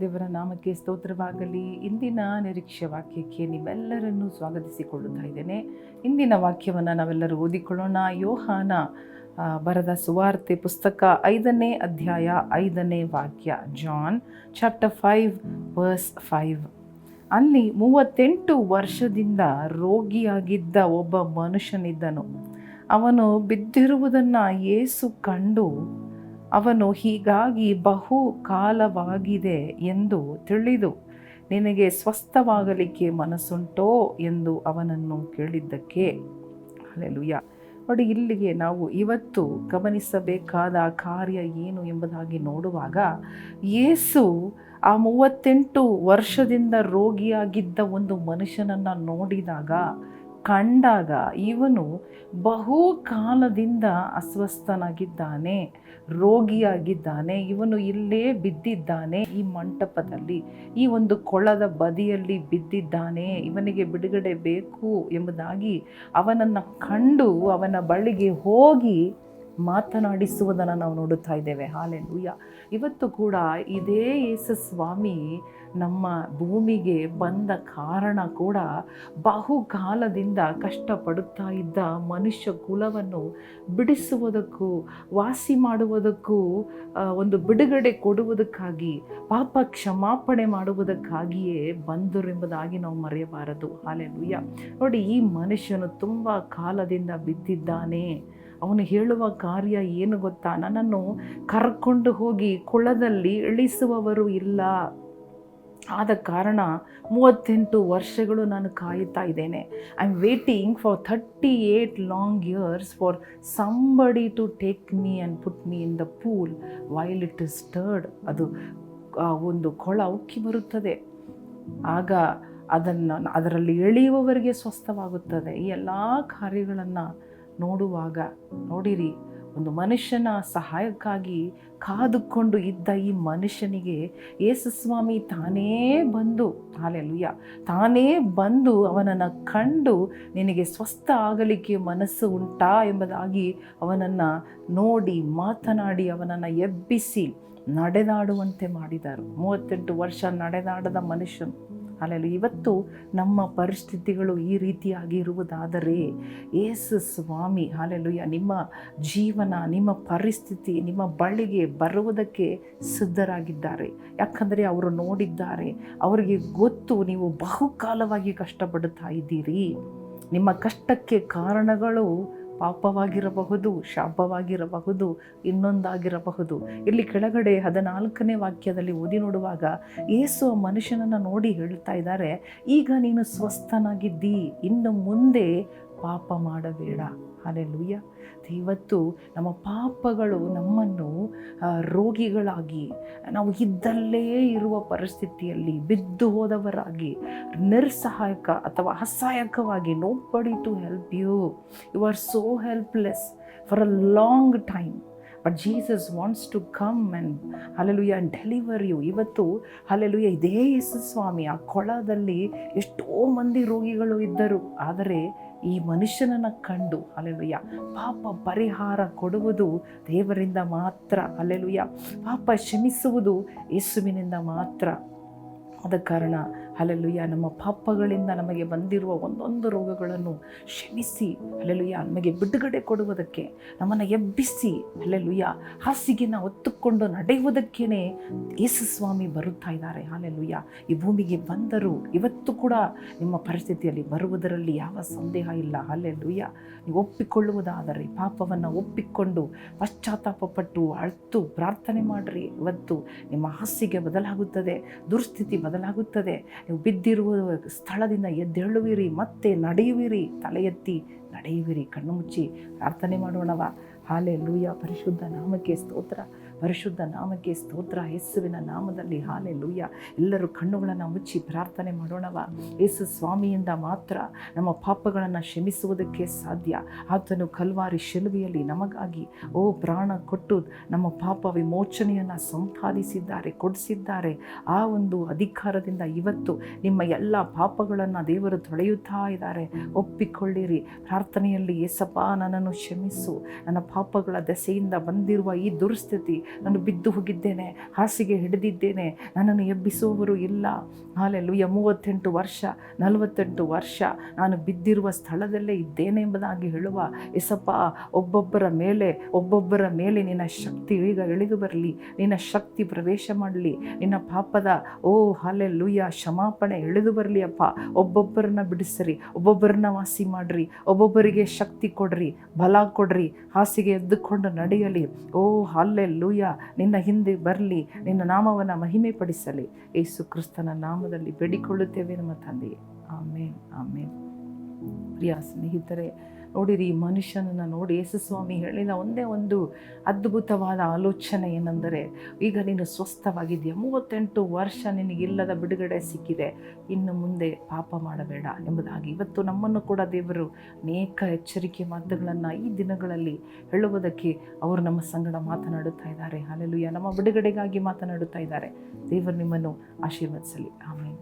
ದೇವರ ನಾಮಕ್ಕೆ ಸ್ತೋತ್ರವಾಗಲಿ. ಇಂದಿನ ನಿರೀಕ್ಷೆ ವಾಕ್ಯಕ್ಕೆ ನಿಮ್ಮೆಲ್ಲರನ್ನೂ ಸ್ವಾಗತಿಸಿಕೊಳ್ಳುತ್ತಾ ಇದ್ದೇನೆ. ಇಂದಿನ ವಾಕ್ಯವನ್ನು ನಾವೆಲ್ಲರೂ ಓದಿಕೊಳ್ಳೋಣ. ಯೋಹಾನ ಬರದ ಸುವಾರ್ತೆ ಪುಸ್ತಕ ಐದನೇ ಅಧ್ಯಾಯ ಐದನೇ ವಾಕ್ಯ, John chapter five, verse five. ಅಲ್ಲಿ ಮೂವತ್ತೆಂಟು ವರ್ಷದಿಂದ ರೋಗಿಯಾಗಿದ್ದ ಒಬ್ಬ ಮನುಷ್ಯನಿದ್ದನು. ಅವನು ಬಿದ್ದಿರುವುದನ್ನು ಏಸು ಕಂಡು ಅವನು ಹೀಗಾಗಿ ಬಹು ಕಾಲವಾಗಿದೆ ಎಂದು ತಿಳಿದು ನಿನಗೆ ಸ್ವಸ್ಥವಾಗಲಿಕ್ಕೆ ಮನಸ್ಸುಂಟೋ ಎಂದು ಅವನನ್ನು ಕೇಳಿದ್ದಕ್ಕೆ. ಅಲ್ಲೆಲುಯ್ಯ ನೋಡಿ, ಇಲ್ಲಿಗೆ ನಾವು ಇವತ್ತು ಗಮನಿಸಬೇಕಾದ ಕಾರ್ಯ ಏನು ಎಂಬುದಾಗಿ ನೋಡುವಾಗ, ಯೇಸು ಆ ಮೂವತ್ತೆಂಟು ವರ್ಷದಿಂದ ರೋಗಿಯಾಗಿದ್ದ ಒಂದು ಮನುಷ್ಯನನ್ನು ನೋಡಿದಾಗ ಕಂಡಾಗ ಇವನು ಬಹು ಕಾಲದಿಂದ ಅಸ್ವಸ್ಥನಾಗಿದ್ದಾನೆ, ರೋಗಿಯಾಗಿದ್ದಾನೆ, ಇವನು ಇಲ್ಲೇ ಬಿದ್ದಿದ್ದಾನೆ ಈ ಮಂಟಪದಲ್ಲಿ. ಈ ಒಂದು ಕೊಳದ ಬದಿಯಲ್ಲಿ ಬಿದ್ದಿದ್ದಾನೆ, ಇವನಿಗೆ ಬಿಡುಗಡೆ ಬೇಕು ಎಂಬುದಾಗಿ ಅವನನ್ನು ಕಂಡು ಅವನ ಬಳಿಗೆ ಹೋಗಿ ಮಾತನಾಡಿಸುವುದನ್ನು ನಾವು ನೋಡುತ್ತಾ ಇದ್ದೇವೆ. ಹಾಲೆಲೂಯ. ಇವತ್ತು ಕೂಡ ಇದೇ ಯೇಸು ಸ್ವಾಮಿ ನಮ್ಮ ಭೂಮಿಗೆ ಬಂದ ಕಾರಣ ಕೂಡ ಬಹುಕಾಲದಿಂದ ಕಷ್ಟಪಡುತ್ತಾ ಇದ್ದ ಮನುಷ್ಯ ಕುಲವನ್ನು ಬಿಡಿಸುವುದಕ್ಕೂ, ವಾಸಿ ಮಾಡುವುದಕ್ಕೂ ಒಂದು ಬಿಡುಗಡೆ ಕೊಡುವುದಕ್ಕಾಗಿ, ಪಾಪ ಕ್ಷಮಾಪಣೆ ಮಾಡುವುದಕ್ಕಾಗಿಯೇ ಬಂದರು ಎಂಬುದಾಗಿ ನಾವು ಮರೆಯಬಾರದು. ಹಾಲೆಲುಯ್ಯ ನೋಡಿ, ಈ ಮನುಷ್ಯನು ತುಂಬ ಕಾಲದಿಂದ ಬಿದ್ದಿದ್ದಾನೆ. ಅವನು ಹೇಳುವ ಕಾರ್ಯ ಏನು ಗೊತ್ತಾ? ನನ್ನನ್ನು ಕರ್ಕೊಂಡು ಹೋಗಿ ಕುಳದಲ್ಲಿ ಇಳಿಸುವವರು ಇಲ್ಲ. ಆದ ಕಾರಣ ಮೂವತ್ತೆಂಟು ವರ್ಷಗಳು ನಾನು ಕಾಯುತ್ತಾ ಇದ್ದೇನೆ. I am waiting for thirty eight long years for somebody to take me and put me in the pool while it is stirred ಅದು ಒಂದು ಕೊಳ ಉಕ್ಕಿ ಬರುತ್ತದೆ. ಆಗ ಅದನ್ನು, ಅದರಲ್ಲಿ ಎಳೆಯುವವರಿಗೆ ಸ್ವಸ್ಥವಾಗುತ್ತದೆ. ಈ ಎಲ್ಲ ಕಾರ್ಯಗಳನ್ನು ನೋಡುವಾಗ, ನೋಡಿರಿ ಒಂದು ಮನುಷ್ಯನ ಸಹಾಯಕ್ಕಾಗಿ ಕಾದುಕೊಂಡು ಇದ್ದ ಈ ಮನುಷ್ಯನಿಗೆ ಯೇಸುಸ್ವಾಮಿ ತಾನೇ ಬಂದು, ಹಾಲೆಲುಯ್ಯ, ತಾನೇ ಬಂದು ಅವನನ್ನು ಕಂಡು ನಿನಗೆ ಸ್ವಸ್ಥ ಆಗಲಿಕ್ಕೆ ಮನಸ್ಸು ಉಂಟಾ ಎಂಬುದಾಗಿ ಅವನನ್ನು ನೋಡಿ ಮಾತನಾಡಿ ಅವನನ್ನು ಎಬ್ಬಿಸಿ ನಡೆದಾಡುವಂತೆ ಮಾಡಿದರು. ಮೂವತ್ತೆಂಟು ವರ್ಷ ನಡೆದಾಡದ ಮನುಷ್ಯನು. ಅಲ್ಲೆಲ್ಲ ಇವತ್ತು ನಮ್ಮ ಪರಿಸ್ಥಿತಿಗಳು ಈ ರೀತಿಯಾಗಿ ಇರುವುದಾದರೆ ಏಸು ಸ್ವಾಮಿ ಅಲ್ಲೆಲ್ಲುಯ್ಯ ನಿಮ್ಮ ಜೀವನ, ನಿಮ್ಮ ಪರಿಸ್ಥಿತಿ, ನಿಮ್ಮ ಬಳಿಗೆ ಬರುವುದಕ್ಕೆ ಸಿದ್ಧರಾಗಿದ್ದಾರೆ. ಯಾಕಂದರೆ ಅವರು ನೋಡಿದ್ದಾರೆ, ಅವರಿಗೆ ಗೊತ್ತು ನೀವು ಬಹುಕಾಲವಾಗಿ ಕಷ್ಟಪಡುತ್ತಾ ಇದ್ದೀರಿ. ನಿಮ್ಮ ಕಷ್ಟಕ್ಕೆ ಕಾರಣಗಳು ಪಾಪವಾಗಿರಬಹುದು, ಶಾಪವಾಗಿರಬಹುದು, ಇನ್ನೊಂದಾಗಿರಬಹುದು. ಇಲ್ಲಿ ಕೆಳಗಡೆ ಹದಿನಾಲ್ಕನೇ ವಾಕ್ಯದಲ್ಲಿ ಓದಿ ನೋಡುವಾಗ ಏಸು ಮನುಷ್ಯನನ್ನು ನೋಡಿ ಹೇಳ್ತಾ ಇದ್ದಾರೆ, ಈಗ ನೀನು ಸ್ವಸ್ಥನಾಗಿದ್ದೀ, ಇನ್ನು ಮುಂದೆ ಪಾಪ ಮಾಡಬೇಡ. ಅಲ್ಲೆಲುಯ್ಯ ಇವತ್ತು ನಮ್ಮ ಪಾಪಗಳು ನಮ್ಮನ್ನು ರೋಗಿಗಳಾಗಿ, ನಾವು ಇದ್ದಲ್ಲೇ ಇರುವ ಪರಿಸ್ಥಿತಿಯಲ್ಲಿ ಬಿದ್ದು ಹೋದವರಾಗಿ ನಿರ್ಸಹಾಯಕ ಅಥವಾ ಅಸಹಾಯಕವಾಗಿ nobody to help you you are so helpless for a long time but Jesus wants to come and hallelujah and deliver you ಇವತ್ತು ಹಲೆಲುಯ್ಯ ಇದೇ ಯೇಸು ಸ್ವಾಮಿ ಆ ಕೊಳದಲ್ಲಿ ಎಷ್ಟೋ ಮಂದಿ ರೋಗಿಗಳು ಇದ್ದರು. ಆದರೆ ಈ ಮನುಷ್ಯನನ್ನು ಕಂಡು ಅಲೆಲುಯ್ಯ ಪಾಪ ಪರಿಹಾರ ಕೊಡುವುದು ದೇವರಿಂದ ಮಾತ್ರ ಅಲೆಲುಯ್ಯ ಪಾಪ ಕ್ಷಮಿಸುವುದು ಯೇಸುವಿನಿಂದ ಮಾತ್ರ. ಆದ ಕಾರಣ ಅಲ್ಲೆಲುಯ್ಯ ನಮ್ಮ ಪಾಪಗಳಿಂದ ನಮಗೆ ಬಂದಿರುವ ಒಂದೊಂದು ರೋಗಗಳನ್ನು ಕ್ಷಮಿಸಿ ಅಲ್ಲೆಲ್ಲುಯ್ಯ ನಮಗೆ ಬಿಡುಗಡೆ ಕೊಡುವುದಕ್ಕೆ, ನಮ್ಮನ್ನು ಎಬ್ಬಿಸಿ ಅಲ್ಲೆಲ್ಲುಯ್ಯ ಹಾಸಿಗೆನ ಹೊತ್ತುಕೊಂಡು ನಡೆಯುವುದಕ್ಕೇ ಯೇಸು ಸ್ವಾಮಿ ಬರುತ್ತಾ ಇದ್ದಾರೆ. ಅಲ್ಲೆಲ್ಲುಯ್ಯ ಈ ಭೂಮಿಗೆ ಬಂದರು ಇವತ್ತು ಕೂಡ ನಿಮ್ಮ ಪರಿಸ್ಥಿತಿಯಲ್ಲಿ ಬರುವುದರಲ್ಲಿ ಯಾವ ಸಂದೇಹ ಇಲ್ಲ. ಅಲ್ಲೆಲ್ಲುಯ್ಯ ನೀವು ಒಪ್ಪಿಕೊಳ್ಳುವುದಾದರೆ, ಪಾಪವನ್ನು ಒಪ್ಪಿಕೊಂಡು ಪಶ್ಚಾತ್ತಾಪಪಟ್ಟು ಅಳ್ತು ಪ್ರಾರ್ಥನೆ ಮಾಡಿರಿ. ಇವತ್ತು ನಿಮ್ಮ ಹಾಸಿಗೆ ಬದಲಾಗುತ್ತದೆ ದುರ್ಸ್ಥಿತಿ ಬದಲಾಗುತ್ತದೆ. ನೀವು ಬಿದ್ದಿರುವ ಸ್ಥಳದಿಂದ ಎದ್ದೇಳುವಿರಿ, ಮತ್ತೆ ನಡೆಯುವಿರಿ, ತಲೆ ಎತ್ತಿ ನಡೆಯುವಿರಿ, ಕಣ್ಣು ಮುಚ್ಚಿ ಪ್ರಾರ್ಥನೆ ಮಾಡೋಣವ. ಹಾಲೆ ಲೂಯ ಪರಿಶುದ್ಧ ನಾಮಕ್ಕೆ ಸ್ತೋತ್ರ. ಪರಿಶುದ್ಧ ನಾಮಕ್ಕೆ ಸ್ತೋತ್ರ. ಯೇಸುವಿನ ನಾಮದಲ್ಲಿ ಹಾಲೆ ಲೂಯ್ಯ ಎಲ್ಲರೂ ಕಣ್ಣುಗಳನ್ನು ಮುಚ್ಚಿ ಪ್ರಾರ್ಥನೆ ಮಾಡೋಣವ. ಯೇಸು ಸ್ವಾಮಿಯಿಂದ ಮಾತ್ರ ನಮ್ಮ ಪಾಪಗಳನ್ನು ಕ್ಷಮಿಸುವುದಕ್ಕೆ ಸಾಧ್ಯ. ಆತನು ಕಲ್ವಾರಿ ಶಿಲುವೆಯಲ್ಲಿ ನಮಗಾಗಿ, ಓ ಪ್ರಾಣ ಕೊಟ್ಟು ನಮ್ಮ ಪಾಪ ವಿಮೋಚನೆಯನ್ನು ಸಂಪಾದಿಸಿದ್ದಾರೆ, ಕೊಡಿಸಿದ್ದಾರೆ. ಆ ಒಂದು ಅಧಿಕಾರದಿಂದ ಇವತ್ತು ನಿಮ್ಮ ಎಲ್ಲ ಪಾಪಗಳನ್ನು ದೇವರು ತೊಳೆಯುತ್ತಾ ಇದ್ದಾರೆ. ಒಪ್ಪಿಕೊಳ್ಳಿರಿ. ಪ್ರಾರ್ಥನೆಯಲ್ಲಿ, ಏಸಪ್ಪ, ನನ್ನನ್ನು ಕ್ಷಮಿಸು. ನನ್ನ ಪಾಪಗಳ ದೆಸೆಯಿಂದ ಬಂದಿರುವ ಈ ದುರ್ಸ್ಥಿತಿ ನಾನು ಬಿದ್ದು ಹೋಗಿದ್ದೇನೆ, ಹಾಸಿಗೆ ಹಿಡಿದಿದ್ದೇನೆ, ನನ್ನನ್ನು ಎಬ್ಬಿಸುವವರು ಇಲ್ಲ. ಹಾಲೆಲ್ಲೂಯ್ಯ ಮೂವತ್ತೆಂಟು ವರ್ಷ, ನಲವತ್ತೆಂಟು ವರ್ಷ ನಾನು ಬಿದ್ದಿರುವ ಸ್ಥಳದಲ್ಲೇ ಇದ್ದೇನೆ ಎಂಬುದಾಗಿ ಹೇಳುವ ಎಸಪ್ಪ ಒಬ್ಬೊಬ್ಬರ ಮೇಲೆ ಒಬ್ಬೊಬ್ಬರ ಮೇಲೆ ನಿನ್ನ ಶಕ್ತಿ ಈಗ ಇಳಿದು ಬರಲಿ, ನಿನ್ನ ಶಕ್ತಿ ಪ್ರವೇಶ ಮಾಡಲಿ, ನಿನ್ನ ಪಾಪದ, ಓ ಹಾಲೆಲ್ಲೂಯ್ಯ ಕ್ಷಮಾಪಣೆ ಇಳಿದು ಬರಲಿ ಅಪ್ಪ. ಒಬ್ಬೊಬ್ಬರನ್ನ ಬಿಡಿಸ್ರಿ, ಒಬ್ಬೊಬ್ಬರನ್ನ ವಾಸಿ ಮಾಡ್ರಿ, ಒಬ್ಬೊಬ್ಬರಿಗೆ ಶಕ್ತಿ ಕೊಡ್ರಿ, ಬಲ ಕೊಡ್ರಿ, ಹಾಸಿಗೆ ಎದ್ದುಕೊಂಡು ನಡೆಯಲಿ. ಓ ಹಾಲೆಲ್ಲೂಯ್ಯ ನಿನ್ನ ಹಿಂದೆ ಬರಲಿ, ನಿನ್ನ ನಾಮವನ್ನು ಮಹಿಮೆ ಪಡಿಸಲಿ ಯೇಸು ಕ್ರಿಸ್ತನ ನಾಮದಲ್ಲಿ ಬೇಡಿಕೊಳ್ಳುತ್ತೇವೆ ನಮ್ಮ ತಂದೆಯೇ. ಆಮೇನ್ ಆಮೇನ್. ಪ್ರಿಯ ಸ್ನೇಹಿತರೆ ನೋಡಿರಿ ಈ ಮನುಷ್ಯನನ್ನು ನೋಡಿ ಯೇಸು ಸ್ವಾಮಿ ಹೇಳಿದ ಒಂದೇ ಒಂದು ಅದ್ಭುತವಾದ ಆಲೋಚನೆ ಏನೆಂದರೆ ಈಗ ನೀನು ಸ್ವಸ್ಥವಾಗಿದೆಯಾ ಮೂವತ್ತೆಂಟು ವರ್ಷ ನಿನಗಿಲ್ಲದ ಬಿಡುಗಡೆ ಸಿಕ್ಕಿದೆ ಇನ್ನು ಮುಂದೆ ಪಾಪ ಮಾಡಬೇಡ ಎಂಬುದಾಗಿ. ಇವತ್ತು ನಮ್ಮನ್ನು ಕೂಡ ದೇವರು ಅನೇಕ ಎಚ್ಚರಿಕೆ ಮಾತುಗಳನ್ನು ಈ ದಿನಗಳಲ್ಲಿ ಹೇಳುವುದಕ್ಕೆ ಅವರು ನಮ್ಮ ಸಂಗಡ ಮಾತನಾಡುತ್ತಾ ಇದ್ದಾರೆ. ಅಲ್ಲೆಲ್ಲೂಯ್ಯ ನಮ್ಮ ಬಿಡುಗಡೆಗಾಗಿ ಮಾತನಾಡುತ್ತಾ ಇದ್ದಾರೆ. ದೇವರು ನಿಮ್ಮನ್ನು ಆಶೀರ್ವದಿಸಲಿ. ಆಮೇಲೆ